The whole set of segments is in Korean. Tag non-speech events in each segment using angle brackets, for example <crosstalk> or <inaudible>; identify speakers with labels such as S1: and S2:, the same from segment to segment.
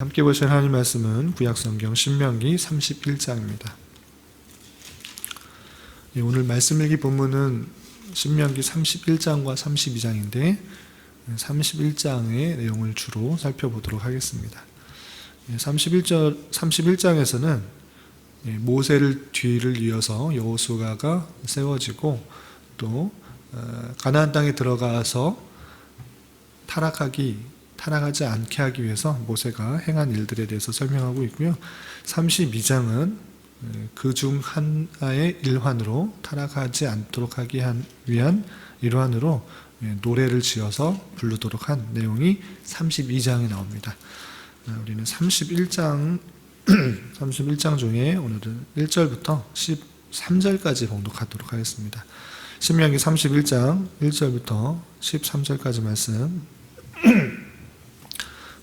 S1: 함께 보실 하나님 말씀은 구약성경 신명기 31장입니다. 예, 오늘 말씀 일기 본문은 신명기 31장과 32장인데 31장의 내용을 주로 살펴보도록 하겠습니다. 31절 31장에서는 예, 모세를 뒤를 이어서 여호수아가 세워지고 또 어, 가나안 땅에 들어가서 타락하기 타락하지 않게 하기 위해서 모세가 행한 일들에 대해서 설명하고 있고요. 32장은 그 중 하나의 일환으로 타락하지 않도록 하기 위한 일환으로 예, 노래를 지어서 부르도록 한 내용이 32장에 나옵니다. 아, 우리는 31장 31장 <clears throat> 중에 오늘은 1절부터 13절까지 봉독하도록 하겠습니다. 신명기 31장 1절부터 13절까지 말씀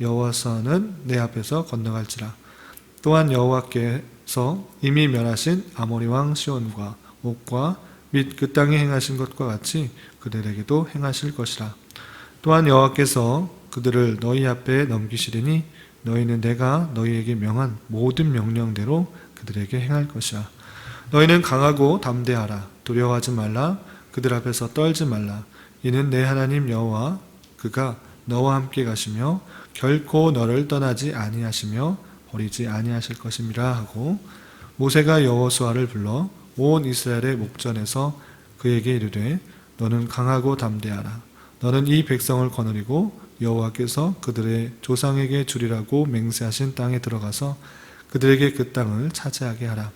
S1: 여호와서는 내 앞에서 건너갈지라. 또한 여호와께서 이미 멸하신 아모리 왕 시온과 옥과 및 그 땅에 행하신 것과 같이 그들에게도 행하실 것이라. 또한 여호와께서 그들을 너희 앞에 넘기시리니 너희는 내가 너희에게 명한 모든 명령대로 그들에게 행할 것이야. 너희는 강하고 담대하라. 두려워하지 말라. 그들 앞에서 떨지 말라. 이는 내 하나님 여호와 그가 너와 함께 가시며 결코 너를 떠나지 아니하시며 버리지 아니하실 것임이라 하고 모세가 여호수아를 불러 온 이스라엘의 목전에서 그에게 이르되 너는 강하고 담대하라. 너는 이 백성을 거느리고 여호와께서 그들의 조상에게 주리라고 맹세하신 땅에 들어가서 그들에게 그 땅을 차지하게 하라.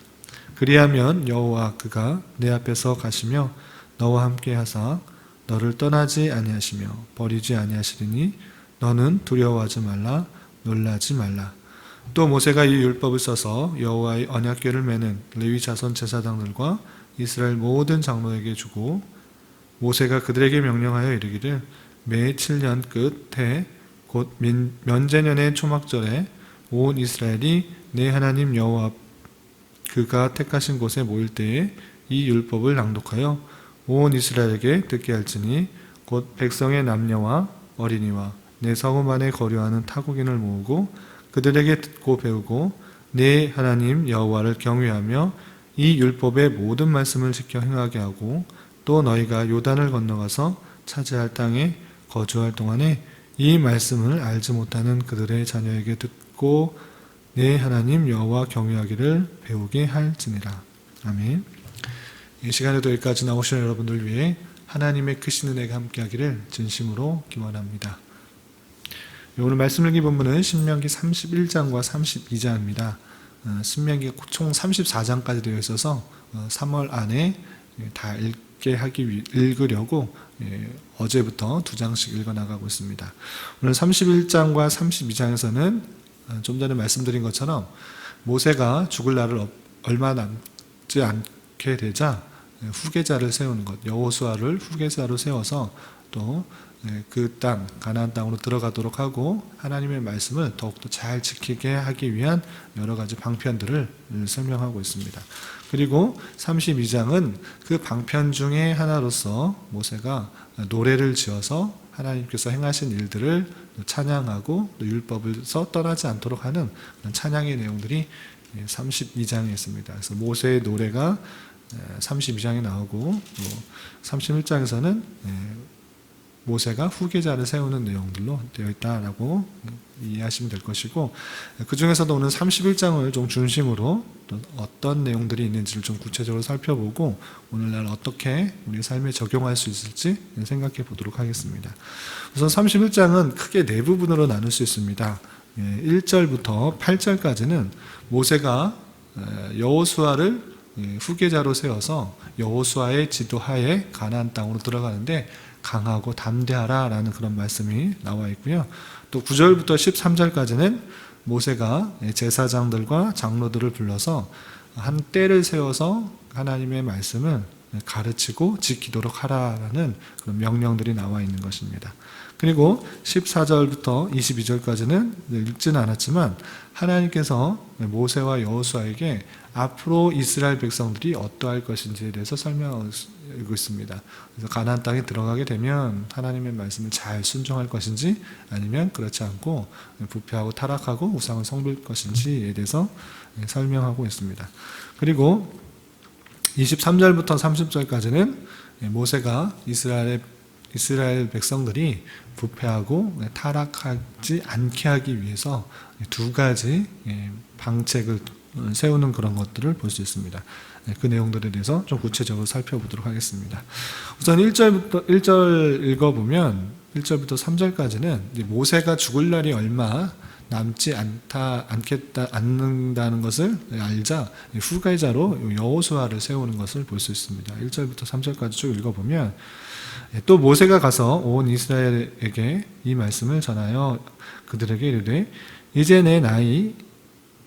S1: 그리하면 여호와 그가 내 앞에서 가시며 너와 함께 하사 너를 떠나지 아니하시며 버리지 아니하시리니 너는 두려워하지 말라 놀라지 말라. 또 모세가 이 율법을 써서 여호와의 언약궤를 매는 레위 자손 제사장들과 이스라엘 모든 장로에게 주고 모세가 그들에게 명령하여 이르기를 매 7년 끝에 곧 면제년의 초막절에 온 이스라엘이 내 하나님 여호와 그가 택하신 곳에 모일 때에 이 율법을 낭독하여 온 이스라엘에게 듣게 할지니 곧 백성의 남녀와 어린이와 내 안에 거류하는 타국인을 모으고 그들에게 듣고 배우고 내 하나님 여호와를 경외하며 이 율법의 모든 말씀을 지켜 행하게 하고 또 너희가 요단을 건너가서 차지할 땅에 거주할 동안에 이 말씀을 알지 못하는 그들의 자녀에게 듣고 내 하나님 여호와 경외하기를 배우게 할지니라. 아멘. 이 시간에도 여기까지 나오시는 여러분들 위해 하나님의 크신 은혜가 함께하기를 진심으로 기원합니다. 오늘 말씀 읽기 본문은 신명기 31장과 32장입니다. 어, 신명기 총 34장까지 되어 있어서 3월 어, 안에 다 읽게 하기 위, 읽으려고 예, 어제부터 두 장씩 읽어 나가고 있습니다. 오늘 31장과 32장에서는 어, 좀 전에 말씀드린 것처럼 모세가 죽을 날을 얼마 남지 않게 되자 후계자를 세우는 것, 여호수아를 후계자로 세워서 또 그 땅, 가나안 땅으로 들어가도록 하고 하나님의 말씀을 더욱더 잘 지키게 하기 위한 여러 가지 방편들을 설명하고 있습니다. 그리고 32장은 그 방편 중에 하나로서 모세가 노래를 지어서 하나님께서 행하신 일들을 찬양하고 율법을 써 떠나지 않도록 하는 찬양의 내용들이 32장에 있습니다. 그래서 모세의 노래가 32장에 나오고 31장에서는 모세가 후계자를 세우는 내용들로 되어 있다라고 이해하시면 될 것이고 그 중에서도 오늘 31장을 좀 중심으로 어떤 내용들이 있는지를 좀 구체적으로 살펴보고 오늘날 어떻게 우리 삶에 적용할 수 있을지 생각해 보도록 하겠습니다. 우선 31장은 크게 네 부분으로 나눌 수 있습니다. 1절부터 예, 8절까지는 모세가 여호수아를 후계자로 세워서 여호수아의 지도하에 가나안 땅으로 들어가는데 강하고 담대하라 라는 그런 말씀이 나와 있고요. 또 9절부터 13절까지는 모세가 제사장들과 장로들을 불러서 한 때를 세워서 하나님의 말씀을 가르치고 지키도록 하라라는 그런 명령들이 나와 있는 것입니다. 그리고 14절부터 22절까지는 읽지는 않았지만 하나님께서 모세와 여호수아에게 앞으로 이스라엘 백성들이 어떠할 것인지에 대해서 설명하고 있습니다. 그래서 가나안 땅에 들어가게 되면 하나님의 말씀을 잘 순종할 것인지 아니면 그렇지 않고 부패하고 타락하고 우상을 섬길 것인지에 대해서 설명하고 있습니다. 그리고 23절부터 30절까지는 모세가 이스라엘 이스라엘 백성들이 부패하고 타락하지 않게 하기 위해서 두 가지 방책을 세우는 그런 것들을 볼 수 있습니다. 그 내용들에 대해서 좀 구체적으로 살펴보도록 하겠습니다. 우선 1절부터 1절 읽어보면 1절부터 3절까지는 모세가 죽을 날이 얼마 남지 않다 않겠다 않는다는 것을 알자 후계자로 여호수아를 세우는 것을 볼 수 있습니다. 1절부터 3절까지 쭉 읽어 보면 또 모세가 가서 온 이스라엘에게 이 말씀을 전하여 그들에게 이르되 이제 내 나이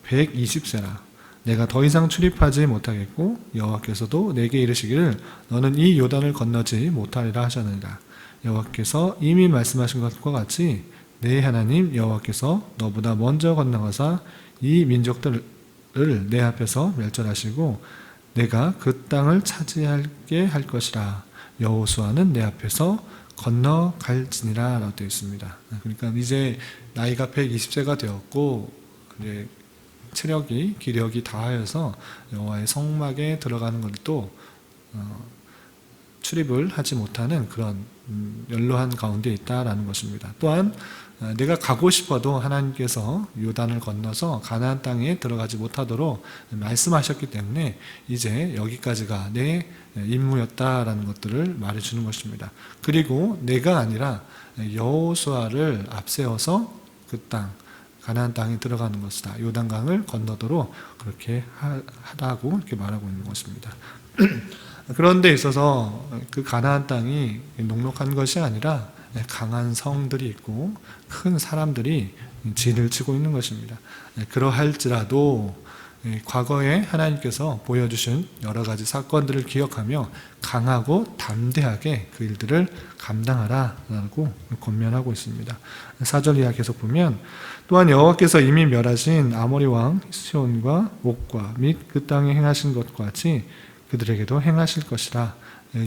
S1: 120세라 내가 더 이상 출입하지 못하겠고 여호와께서도 내게 이르시기를 너는 이 요단을 건너지 못하리라 하셨느니라 여호와께서 이미 말씀하신 것과 같이 내 하나님 여호와께서 너보다 먼저 건너가사 이 민족들을 내 앞에서 멸절하시고 내가 그 땅을 차지하게 할 것이라 여호수아는 내 앞에서 건너갈지니라 라고 되어 있습니다. 그러니까 이제 나이가 120세가 되었고 이제 체력이 기력이 다하여서 여호와의 성막에 들어가는 것도 어, 출입을 하지 못하는 그런 음, 연로한 가운데 있다라는 것입니다. 또한 어, 내가 가고 싶어도 하나님께서 요단을 건너서 가나안 땅에 들어가지 못하도록 말씀하셨기 때문에 이제 여기까지가 내 임무였다라는 것들을 말해 주는 것입니다. 그리고 내가 아니라 여호수아를 앞세워서 그 땅, 가나안 땅에 들어가는 것이다. 요단강을 건너도록 그렇게 하라고 이렇게 말하고 있는 것입니다. <clears throat> 그런 데 있어서 그 가나안 땅이 녹록한 것이 아니라 강한 성들이 있고 큰 사람들이 진을 치고 있는 것입니다. 그러할지라도 과거에 하나님께서 보여주신 여러 가지 사건들을 기억하며 강하고 담대하게 그 일들을 감당하라라고 권면하고 있습니다. 사절 이하 계속 보면 또한 여호와께서 이미 멸하신 아모리 왕 시온과 옥과 및 그 땅에 행하신 것과 같이 그들에게도 행하실 것이라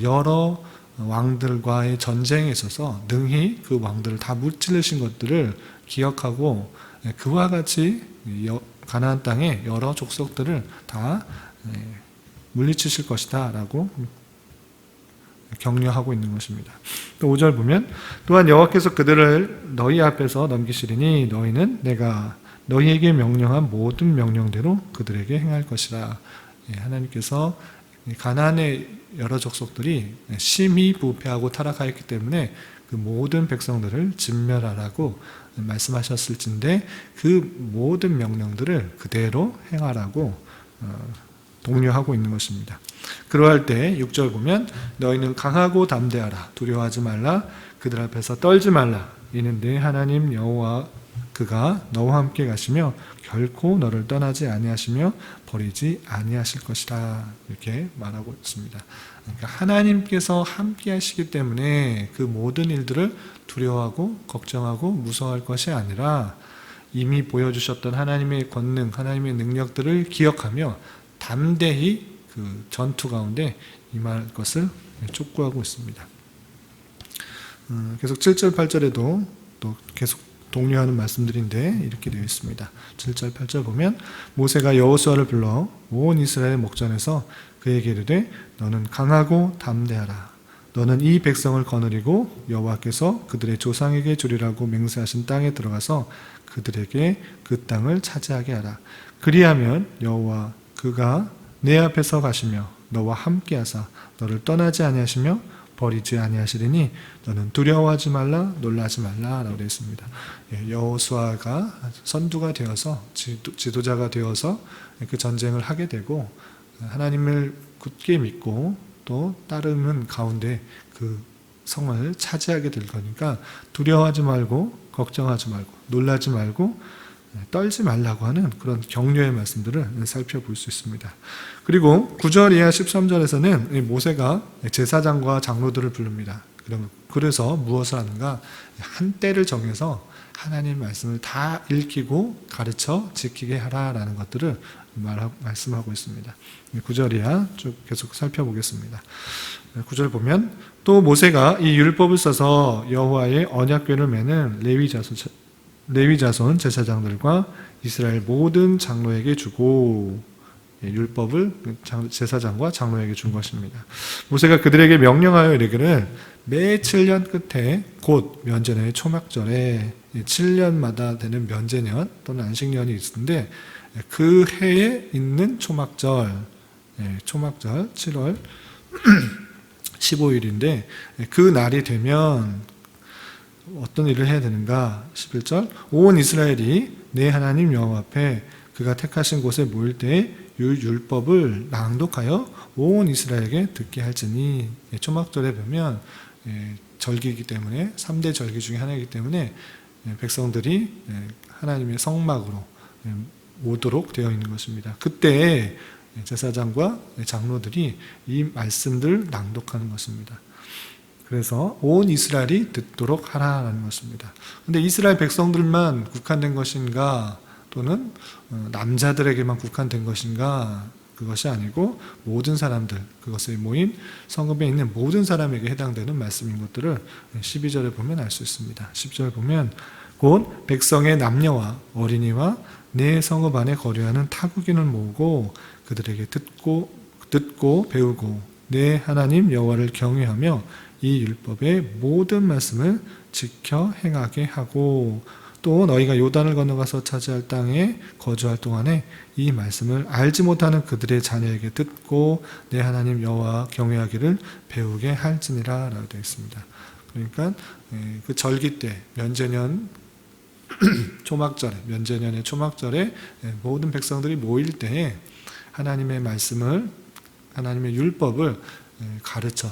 S1: 여러 왕들과의 전쟁에 있어서 능히 그 왕들을 다 무찌르신 것들을 기억하고 그와 같이 가나안 땅의 여러 족속들을 다 물리치실 것이다 라고 격려하고 있는 것입니다. 또 5절 보면 또한 여호와께서 그들을 너희 앞에서 넘기시리니 너희는 내가 너희에게 명령한 모든 명령대로 그들에게 행할 것이라. 하나님께서 가나안의 여러 족속들이 심히 부패하고 타락하였기 때문에 그 모든 백성들을 진멸하라고 말씀하셨을진데 그 모든 명령들을 그대로 행하라고 어, 독려하고 있는 것입니다. 그러할 때 6절 보면 너희는 강하고 담대하라. 두려워하지 말라. 그들 앞에서 떨지 말라. 이는 내 하나님 여호와 그가 너와 함께 가시며 결코 너를 떠나지 아니하시며 버리지 아니하실 것이다. 이렇게 말하고 있습니다. 그러니까 하나님께서 함께 하시기 때문에 그 모든 일들을 두려워하고 걱정하고 무서워할 것이 아니라 이미 보여주셨던 하나님의 권능, 하나님의 능력들을 기억하며 담대히 그 전투 가운데 임할 것을 촉구하고 있습니다. 음, 계속 7절, 8절에도 또 계속 독려하는 말씀들인데 이렇게 되어 있습니다. 7절 8절 보면 모세가 여호수아를 불러 온 이스라엘 목전에서 그에게 이르되 너는 강하고 담대하라 너는 이 백성을 거느리고 여호와께서 그들의 조상에게 주리라고 맹세하신 땅에 들어가서 그들에게 그 땅을 차지하게 하라 그리하면 여호와 그가 내 앞에서 가시며 너와 함께하사 너를 떠나지 아니하시며 버리지 아니하시리니 너는 두려워하지 말라 놀라지 말라라고 되어 있습니다. 예, 여호수아가 선두가 되어서 지도, 자가 되어서 그 전쟁을 하게 되고 하나님을 굳게 믿고 또 따르는 가운데 그 성을 차지하게 될 거니까 두려워하지 말고 걱정하지 말고 놀라지 말고 떨지 말라고 하는 그런 격려의 말씀들을 살펴볼 수 있습니다. 그리고 9절 이하 13절에서는 이 모세가 제사장과 장로들을 부릅니다. 그래서 무엇을 하는가? 한 때를 정해서 하나님 말씀을 다 읽히고 가르쳐 지키게 하라라는 것들을 말 말씀하고 있습니다. 9절 이하 쭉 계속 살펴보겠습니다. 9절 보면 또 모세가 이 율법을 써서 여호와의 언약궤를 매는 레위 자손 레위 자손 제사장들과 이스라엘 모든 장로에게 주고 예, 율법을 장- 제사장과 장로에게 준 것입니다. 모세가 그들에게 명령하여 이르기를 매 7년 끝에 곧 면제년의 초막절에 7년마다 되는 면제년 또는 안식년이 있는데 그 해에 있는 초막절 예, 초막절 7월 15일인데 <clears throat> 그 날이 되면 어떤 일을 해야 되는가? 11절 온 이스라엘이 내 하나님 여호와 앞에 그가 택하신 곳에 모일 이 율법을 낭독하여 온 이스라엘에게 듣게 할지니 예, 초막절에 보면 예, 절기이기 때문에 3대 절기 중에 하나이기 때문에 예, 백성들이 예, 하나님의 성막으로 예, 오도록 되어 있는 것입니다. 그때 제사장과 장로들이 이 말씀들 낭독하는 것입니다. 그래서 온 이스라엘이 듣도록 하라는 것입니다. 근데 이스라엘 백성들만 국한된 것인가 또는 어, 남자들에게만 국한된 것인가 그것이 아니고 모든 사람들 그것에 모인 성읍에 있는 모든 사람에게 해당되는 말씀인 것들을 12절에 보면 알 수 있습니다. 10절 보면 곧 백성의 남녀와 어린이와 내 성읍 안에 거류하는 타국인을 모으고 그들에게 듣고 듣고 배우고 내 하나님 여호와를 경외하며 이 율법의 모든 말씀을 지켜 행하게 하고 또 너희가 요단을 건너가서 차지할 땅에 거주할 동안에 이 말씀을 알지 못하는 그들의 자녀에게 듣고 내 하나님 여호와 경외하기를 배우게 할지니라라고 되어 있습니다. 그러니까 예, 그 절기 때 면제년 <clears throat> 초막절에 면제년의 초막절에 예, 모든 백성들이 모일 때에 하나님의 말씀을 하나님의 율법을 예, 가르쳐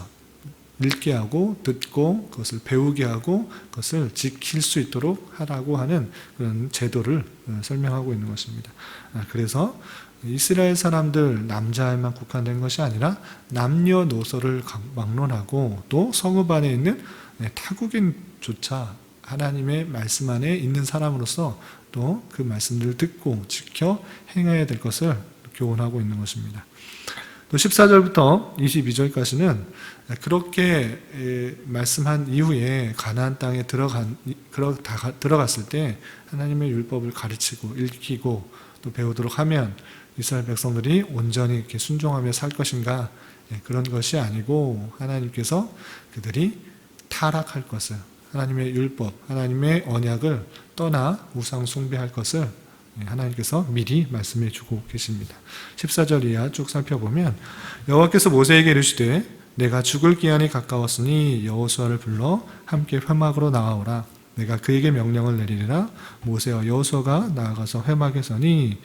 S1: 읽게 하고 듣고 그것을 배우게 하고 그것을 지킬 수 있도록 하라고 하는 그런 제도를 어, 설명하고 있는 것입니다. 아, 그래서 이스라엘 사람들 남자에만 국한된 것이 아니라 남녀노소를 각- 막론하고 또 성읍 안에 있는 네, 타국인조차 하나님의 말씀 안에 있는 사람으로서 또 그 말씀들을 듣고 지켜 행해야 될 것을 교훈하고 있는 것입니다. 또 14절부터 22절까지는 그렇게 에, 말씀한 이후에 가나안 땅에 들어간 들어갔을 때 하나님의 율법을 가르치고 읽히고 또 배우도록 하면 이스라엘 백성들이 온전히 이렇게 순종하며 살 것인가? 예, 그런 것이 아니고 하나님께서 그들이 타락할 것을 하나님의 율법, 하나님의 언약을 떠나 우상 숭배할 것을 예, 하나님께서 미리 말씀해 주고 계십니다. 14절 이하 쭉 살펴보면 여호와께서 모세에게 이르시되 내가 죽을 기한이 가까웠으니 여호수아를 불러 함께 회막으로 나아오라. 내가 그에게 명령을 내리리라. 모세와 여호수아가 나아가서 회막에 서니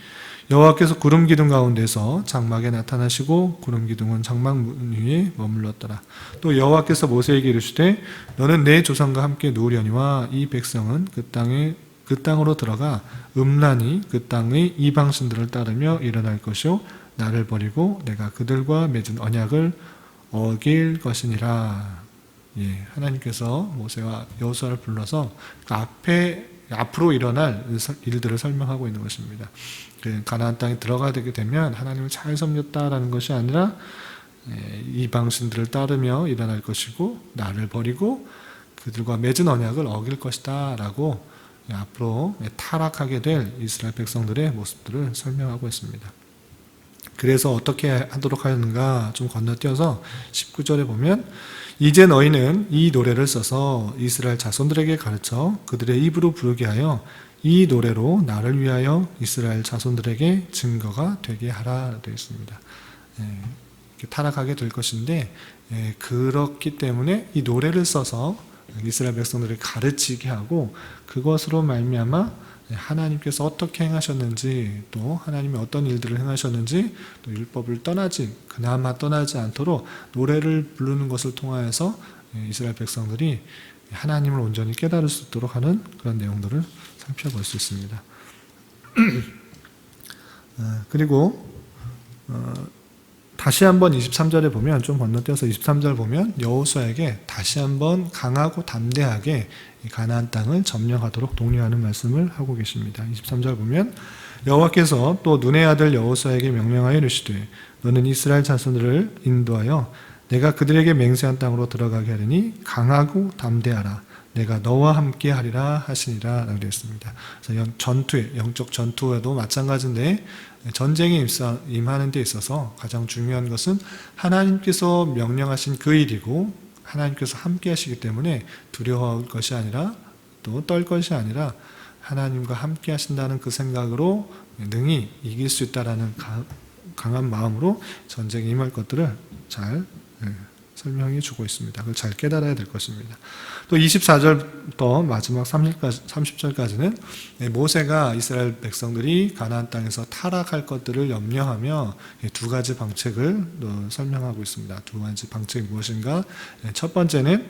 S1: 여호와께서 구름 기둥 가운데서 장막에 나타나시고 구름 기둥은 장막 문 위에 머물렀더라. 또 여호와께서 모세에게 이르시되 너는 내 조상과 함께 누우려니와 이 백성은 그 땅에 그 땅으로 들어가 음란히 그 땅의 이방 신들을 따르며 일어날 것이요 나를 버리고 내가 그들과 맺은 언약을 어길 것이니라. 예, 하나님께서 모세와 여호수아를 불러서 그 앞에 앞으로 일어날 일들을 설명하고 있는 것입니다. 그 가나안 땅에 들어가게 되면 하나님을 잘 섬겼다라는 것이 아니라 예, 이방 신들을 따르며 일어날 것이고 나를 버리고 그들과 맺은 언약을 어길 것이다라고 예, 앞으로 타락하게 될 이스라엘 백성들의 모습들을 설명하고 있습니다. 그래서 어떻게 하도록 하였는가 좀 건너뛰어서 19절에 보면 이제 너희는 이 노래를 써서 이스라엘 자손들에게 가르쳐 그들의 입으로 부르게 하여 이 노래로 나를 위하여 이스라엘 자손들에게 증거가 되게 하라 되어 있습니다. 예, 타락하게 될 것인데 예, 그렇기 때문에 이 노래를 써서 이스라엘 백성들을 가르치게 하고 그것으로 말미암아 하나님께서 어떻게 행하셨는지 또 하나님이 어떤 일들을 행하셨는지 또 율법을 떠나지 그나마 떠나지 않도록 노래를 부르는 것을 통하여서 이스라엘 백성들이 하나님을 온전히 깨달을 수 있도록 하는 그런 내용들을 살펴볼 수 있습니다. <clears throat> 어, 그리고 어, 다시 한번 23절에 보면 좀 건너뛰어서 23절 보면 여호수아에게 다시 한번 강하고 담대하게 이 가나안 땅을 점령하도록 독려하는 말씀을 하고 계십니다. 23절 보면 여호와께서 또 눈의 아들 여호수아에게 명령하여 이르시되 너는 이스라엘 자손들을 인도하여 내가 그들에게 맹세한 땅으로 들어가게 하리니 강하고 담대하라 내가 너와 함께 하리라 하시니라 라고 되었습니다. 그래서 영- 전투에 영적 전투에도 마찬가지인데 전쟁에 임하는 데 있어서 가장 중요한 것은 하나님께서 명령하신 그 일이고 하나님께서 함께 하시기 때문에 두려워할 것이 아니라 또 떨 것이 아니라 하나님과 함께 하신다는 그 생각으로 능히 이길 수 있다라는 가- 강한 마음으로 전쟁에 임할 것들을 잘 예, 설명해 주고 있습니다. 그걸 잘 깨달아야 될 것입니다. 또 24절부터 마지막 30절까지, 30절까지 는 모세가 이스라엘 백성들이 가나안 땅에서 타락할 것들을 염려하며 두 가지 방책을 또 설명하고 있습니다. 두 가지 방책이 무엇인가? 첫 번째는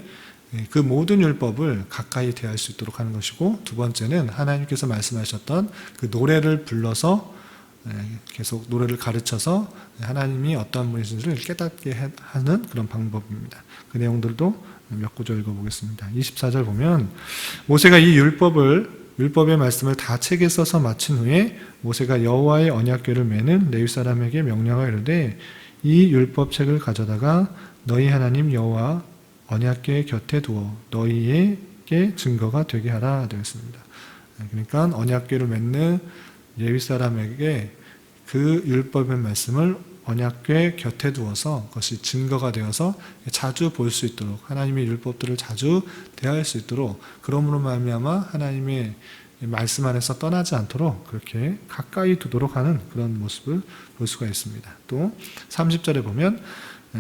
S1: 그 모든 율법을 가까이 대할 수 있도록 하는 것이고 두 번째는 하나님께서 말씀하셨던 그 노래를 불러서 예, 계속 노래를 가르쳐서 하나님이 어떠한 분이신지를 깨닫게 해- 하는 그런 방법입니다. 그 내용들도 몇 구절 읽어보겠습니다. 24절 보면 모세가 이 율법을 율법의 말씀을 다 책에 써서 마친 후에 모세가 여호와의 언약궤를 매는 레위 사람에게 명령하여 이르되 이 율법 책을 가져다가 너희 하나님 여호와 언약궤 곁에 두어 너희에게 증거가 되게 하라 되었습니다. 그러니까 언약궤를 맺는 예위 사람에게 그 율법의 말씀을 언약궤 곁에 두어서 그것이 증거가 되어서 자주 볼 수 있도록 하나님의 율법들을 자주 대할 수 있도록 그러므로 말미암아 하나님의 말씀 안에서 떠나지 않도록 그렇게 가까이 두도록 하는 그런 모습을 볼 수가 있습니다. 또 30절에 보면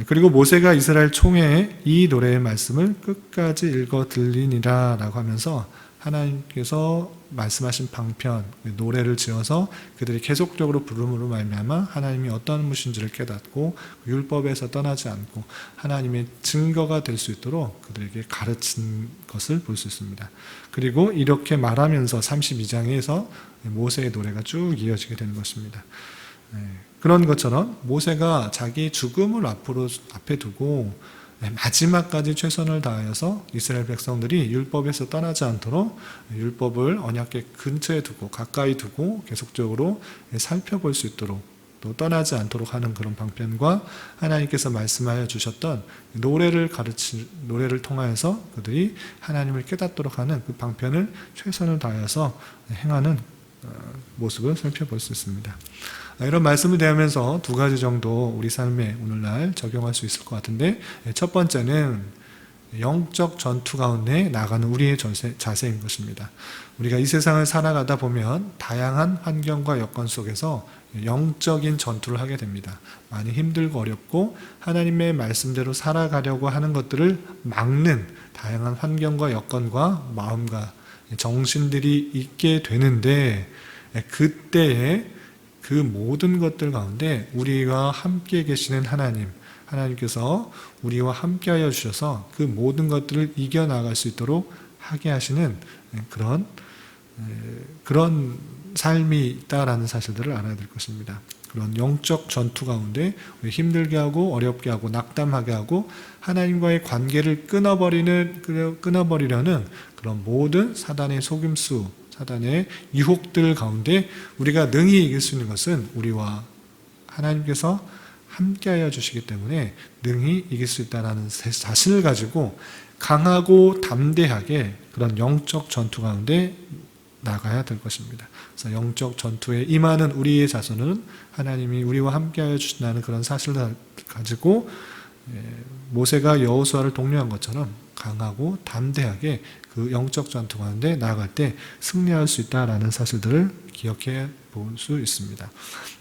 S1: 그리고 모세가 이스라엘 총회에 이 노래의 말씀을 끝까지 읽어 들리니라 라고 하면서 하나님께서 말씀하신 방편 노래를 지어서 그들이 계속적으로 부름으로 말미암아 하나님이 어떤 분이신지를 깨닫고 그 율법에서 떠나지 않고 하나님의 증거가 될 수 있도록 그들에게 가르친 것을 볼 수 있습니다. 그리고 이렇게 말하면서 32장에서 모세의 노래가 쭉 이어지게 되는 것입니다. 네, 그런 것처럼 모세가 자기 죽음을 앞으로 앞에 두고 네, 마지막까지 최선을 다하여서 이스라엘 백성들이 율법에서 떠나지 않도록 율법을 언약궤 근처에 두고 가까이 두고 계속적으로 살펴볼 수 있도록 또 떠나지 않도록 하는 그런 방편과 하나님께서 말씀하여 주셨던 노래를 가르치 노래를 통하여서 그들이 하나님을 깨닫도록 하는 그 방편을 최선을 다하여서 행하는 어, 모습을 살펴볼 수 있습니다. 아, 이런 말씀을 대하면서 두 가지 정도 우리 삶에 오늘날 적용할 수 있을 것 같은데 예, 첫 번째는 영적 전투 가운데 나가는 우리의 자세인 것입니다. 우리가 이 세상을 살아가다 보면 다양한 환경과 여건 속에서 영적인 전투를 하게 됩니다. 많이 힘들고 어렵고 하나님의 말씀대로 살아가려고 하는 것들을 막는 다양한 환경과 여건과 마음과 정신들이 있게 되는데 예, 그때에 그 모든 것들 가운데 우리와 함께 계시는 하나님, 하나님께서 우리와 함께하여 주셔서 그 모든 것들을 이겨 나갈 수 있도록 하게 하시는 그런 그런 삶이 있다라는 사실들을 알아야 될 것입니다. 그런 영적 전투 가운데 힘들게 하고 어렵게 하고 낙담하게 하고 하나님과의 관계를 끊어버리는 끊어버리려는 그런 모든 사단의 속임수 사단의 유혹들 가운데 우리가 능히 이길 수 있는 것은 우리와 하나님께서 함께하여 주시기 때문에 능히 이길 수 있다는 자신을 가지고 강하고 담대하게 그런 영적 전투 가운데 나가야 될 것입니다. 그래서 영적 전투에 임하는 우리의 자손은 하나님이 우리와 함께하여 주신다는 그런 사실을 가지고 모세가 여호수아를 독려한 것처럼 강하고 담대하게 그 영적 전투 가운데 나아갈 때 승리할 수 있다라는 사실들을 기억해 볼 수 있습니다.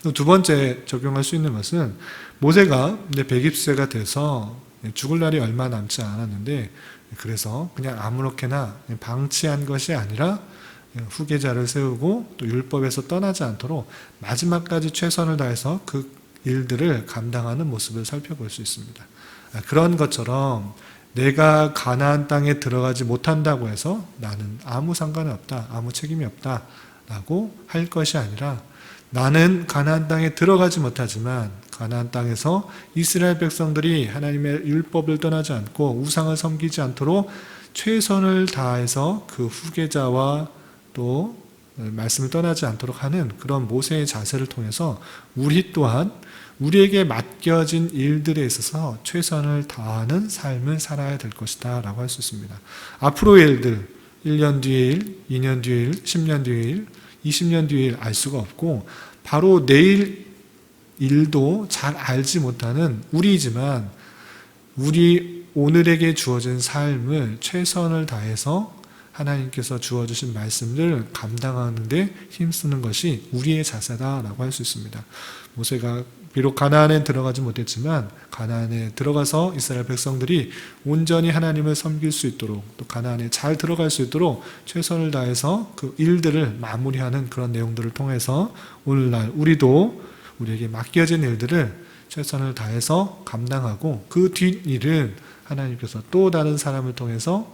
S1: 또두 번째 적용할 수 있는 것은 모세가 이제 120세가 돼서 죽을 날이 얼마 남지 않았는데 그래서 그냥 아무렇게나 방치한 것이 아니라 후계자를 세우고 또 율법에서 떠나지 않도록 마지막까지 최선을 다해서 그 일들을 감당하는 모습을 살펴볼 수 있습니다. 그런 것처럼 내가 가나안 땅에 들어가지 못한다고 해서 나는 아무 상관이 없다, 아무 책임이 없다, 라고 할 것이 아니라 나는 가나안 땅에 들어가지 못하지만 가나안 땅에서 이스라엘 백성들이 하나님의 율법을 떠나지 않고 우상을 섬기지 않도록 최선을 다해서 그 후계자와 또 말씀을 떠나지 않도록 하는 그런 모세의 자세를 통해서 우리 또한 우리에게 맡겨진 일들에 있어서 최선을 다하는 삶을 살아야 될 것이다 라고 할 수 있습니다. 앞으로의 일들, 1년 뒤의 일, 2년 뒤의 일, 10년 뒤의 일, 20년 뒤의 일 알 수가 없고 바로 내일 일도 잘 알지 못하는 우리이지만 우리 오늘에게 주어진 삶을 최선을 다해서 하나님께서 주어주신 말씀을 감당하는데 힘쓰는 것이 우리의 자세다라고 할 수 있습니다. 모세가 비록 가나안에 들어가지 못했지만 가나안에 들어가서 이스라엘 백성들이 온전히 하나님을 섬길 수 있도록 또 가나안에 잘 들어갈 수 있도록 최선을 다해서 그 일들을 마무리하는 그런 내용들을 통해서 오늘날 우리도 우리에게 맡겨진 일들을 최선을 다해서 감당하고 그 뒷일은 하나님께서 또 다른 사람을 통해서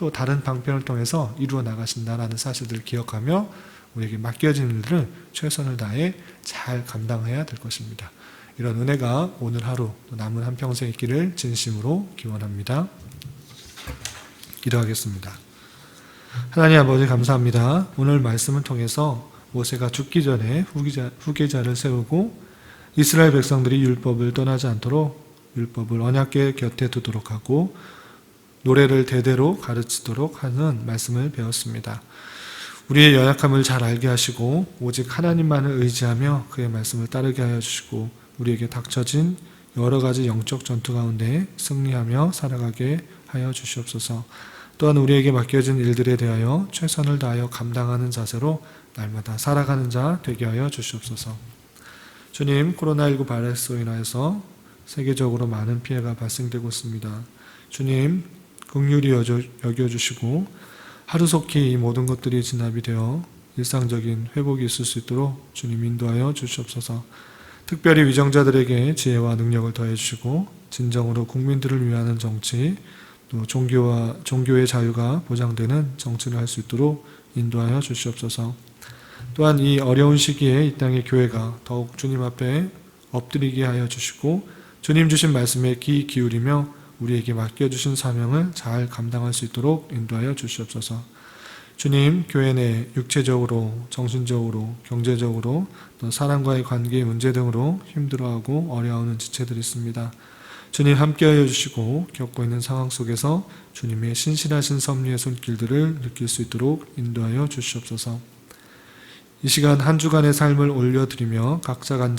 S1: 또 다른 방편을 통해서 이루어 나가신다라는 사실들을 기억하며 우리에게 맡겨진 일들을 최선을 다해 잘 감당해야 될 것입니다. 이런 은혜가 오늘 하루 또 남은 한평생 있기를 진심으로 기원합니다. 기도하겠습니다. 하나님 아버지 감사합니다. 오늘 말씀을 통해서 모세가 죽기 전에 후계자, 후계자를 세우고 이스라엘 백성들이 율법을 떠나지 않도록 율법을 언약계 곁에 두도록 하고 노래를 대대로 가르치도록 하는 말씀을 배웠습니다. 우리의 연약함을 잘 알게 하시고 오직 하나님만을 의지하며 그의 말씀을 따르게 하여 주시고 우리에게 닥쳐진 여러 가지 영적 전투 가운데 승리하며 살아가게 하여 주시옵소서. 또한 우리에게 맡겨진 일들에 대하여 최선을 다하여 감당하는 자세로 날마다 살아가는 자 되게 하여 주시옵소서. 주님, 코로나19 바이러스로 인하여서 세계적으로 많은 피해가 발생되고 있습니다. 주님, 긍휼히 여겨주시고 하루속히 이 모든 것들이 진압이 되어 일상적인 회복이 있을 수 있도록 주님 인도하여 주시옵소서. 특별히 위정자들에게 지혜와 능력을 더해 주시고 진정으로 국민들을 위하는 정치, 또 종교와 종교의 자유가 보장되는 정치를 할 수 있도록 인도하여 주시옵소서. 또한 이 어려운 시기에 이 땅의 교회가 더욱 주님 앞에 엎드리게 하여 주시고 주님 주신 말씀에 귀 기울이며 우리에게 맡겨주신 사명을 잘 감당할 수 있도록 인도하여 주시옵소서. 주님, 교회 내 육체적으로, 정신적으로, 경제적으로, 또 사람과의 관계 문제 등으로 힘들어하고 어려워하는 지체들이 있습니다. 주님 함께하여 주시고 겪고 있는 상황 속에서 주님의 신실하신 섭리의 손길들을 느낄 수 있도록 인도하여 주시옵소서. 이 시간 한 주간의 삶을 올려드리며 각자 간,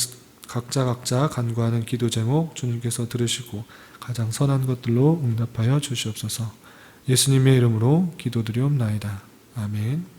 S1: 각자 각자 간구하는 기도 제목 주님께서 들으시고 가장 선한 것들로 응답하여 주시옵소서. 예수님의 이름으로 기도드리옵나이다. 아멘.